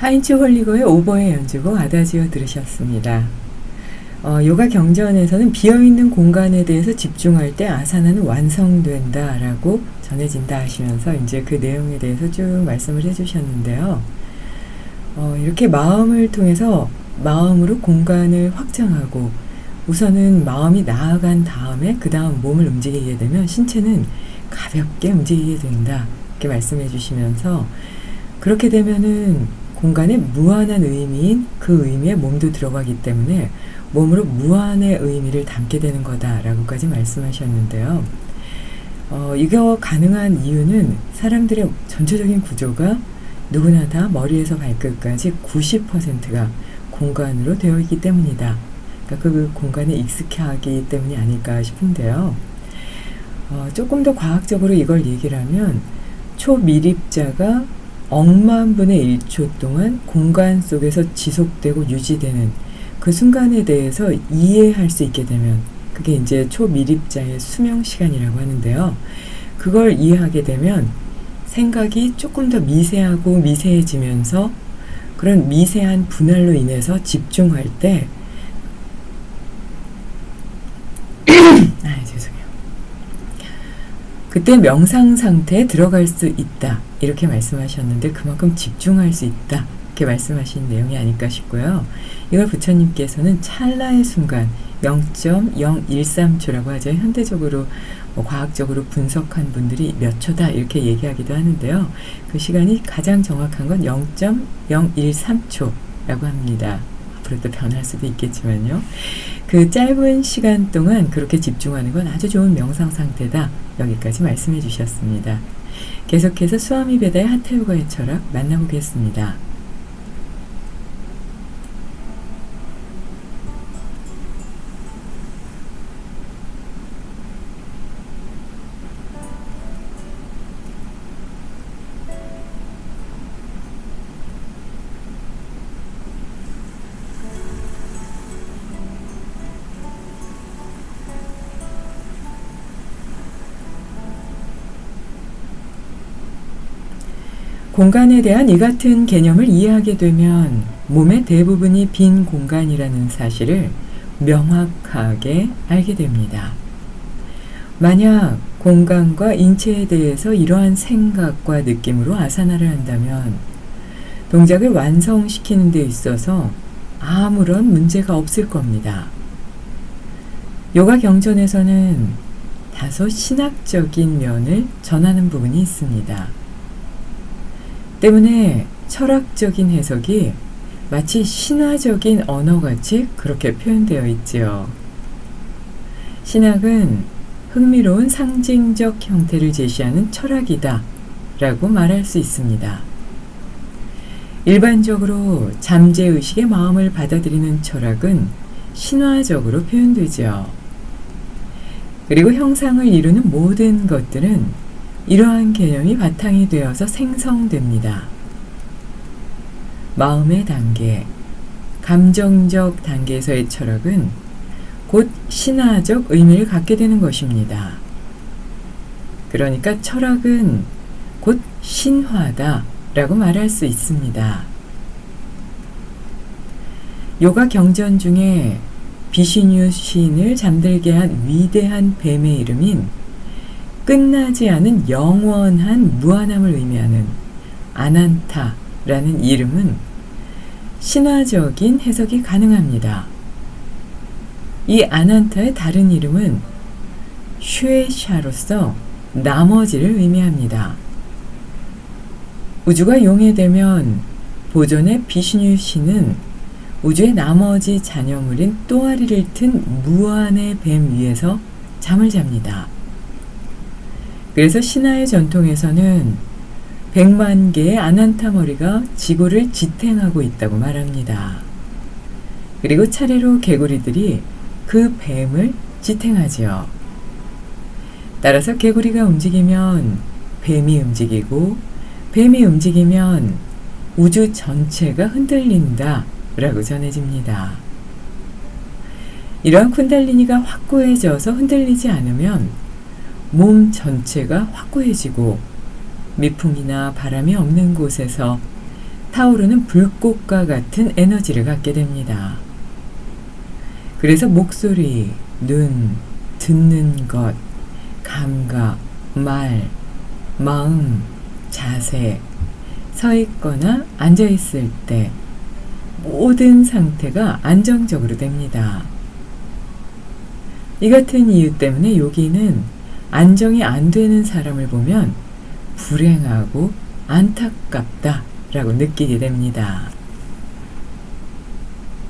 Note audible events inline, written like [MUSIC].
하인츠 홀리거의 오버의 연주곡 아다지오 들으셨습니다. 어, 요가 경전에서는 비어있는 공간에 대해서 집중할 때 아사나는 완성된다 라고 전해진다 하시면서 이제 그 내용에 대해서 쭉 말씀을 해주셨는데요. 어, 이렇게 마음을 통해서 마음으로 공간을 확장하고 우선은 마음이 나아간 다음에 그 다음 몸을 움직이게 되면 신체는 가볍게 움직이게 된다. 이렇게 말씀해 주시면서 그렇게 되면은 공간에 무한한 의미인 그 의미에 몸도 들어가기 때문에 몸으로 무한의 의미를 담게 되는 거다라고까지 말씀하셨는데요. 어, 이거 가능한 이유는 사람들의 전체적인 구조가 누구나 다 머리에서 발끝까지 90%가 공간으로 되어 있기 때문이다. 그러니까 그 공간에 익숙해 하기 때문이 아닐까 싶은데요. 어, 조금 더 과학적으로 이걸 얘기를 하면 초미립자가 억만 분의 1초 동안 공간 속에서 지속되고 유지되는 그 순간에 대해서 이해할 수 있게 되면 그게 이제 초미립자의 수명 시간이라고 하는데요. 그걸 이해하게 되면 생각이 조금 더 미세하고 미세해지면서 그런 미세한 분할로 인해서 집중할 때 [COUGHS] 아, 죄송해요. 그때 명상 상태에 들어갈 수 있다. 이렇게 말씀하셨는데 그만큼 집중할 수 있다. 이렇게 말씀하신 내용이 아닐까 싶고요. 이걸 부처님께서는 찰나의 순간 0.013초라고 하죠. 현대적으로 뭐 과학적으로 분석한 분들이 몇 초다 이렇게 얘기하기도 하는데요. 그 시간이 가장 정확한 건 0.013초라고 합니다. 앞으로 또 변할 수도 있겠지만요. 그 짧은 시간 동안 그렇게 집중하는 건 아주 좋은 명상 상태다. 여기까지 말씀해 주셨습니다. 계속해서 수아미 베다의 하태요가의 철학 만나보겠습니다. 공간에 대한 이 같은 개념을 이해하게 되면 몸의 대부분이 빈 공간이라는 사실을 명확하게 알게 됩니다. 만약 공간과 인체에 대해서 이러한 생각과 느낌으로 아사나를 한다면 동작을 완성시키는 데 있어서 아무런 문제가 없을 겁니다. 요가 경전에서는 다소 신학적인 면을 전하는 부분이 있습니다. 때문에 철학적인 해석이 마치 신화적인 언어같이 그렇게 표현되어 있지요. 신학은 흥미로운 상징적 형태를 제시하는 철학이다 라고 말할 수 있습니다. 일반적으로 잠재의식의 마음을 받아들이는 철학은 신화적으로 표현되죠. 그리고 형상을 이루는 모든 것들은 이러한 개념이 바탕이 되어서 생성됩니다. 마음의 단계, 감정적 단계에서의 철학은 곧 신화적 의미를 갖게 되는 것입니다. 그러니까 철학은 곧 신화다 라고 말할 수 있습니다. 요가 경전 중에 비시뉴 시인을 잠들게 한 위대한 뱀의 이름인 끝나지 않은 영원한 무한함을 의미하는 아난타라는 이름은 신화적인 해석이 가능합니다. 이 아난타의 다른 이름은 슈에샤로서 나머지를 의미합니다. 우주가 용해되면 보존의 비시뉴 씨는 우주의 나머지 잔여물인 또아리를 튼 무한의 뱀 위에서 잠을 잡니다. 그래서 신화의 전통에서는 100만 개의 아난타 머리가 지구를 지탱하고 있다고 말합니다. 그리고 차례로 개구리들이 그 뱀을 지탱하지요. 따라서 개구리가 움직이면 뱀이 움직이고 뱀이 움직이면 우주 전체가 흔들린다 라고 전해집니다. 이러한 쿤달리니가 확고해져서 흔들리지 않으면 몸 전체가 확고해지고 미풍이나 바람이 없는 곳에서 타오르는 불꽃과 같은 에너지를 갖게 됩니다. 그래서 목소리, 눈, 듣는 것, 감각, 말, 마음, 자세, 서 있거나 앉아 있을 때 모든 상태가 안정적으로 됩니다. 이 같은 이유 때문에 여기는 안정이 안 되는 사람을 보면 불행하고 안타깝다 라고 느끼게 됩니다.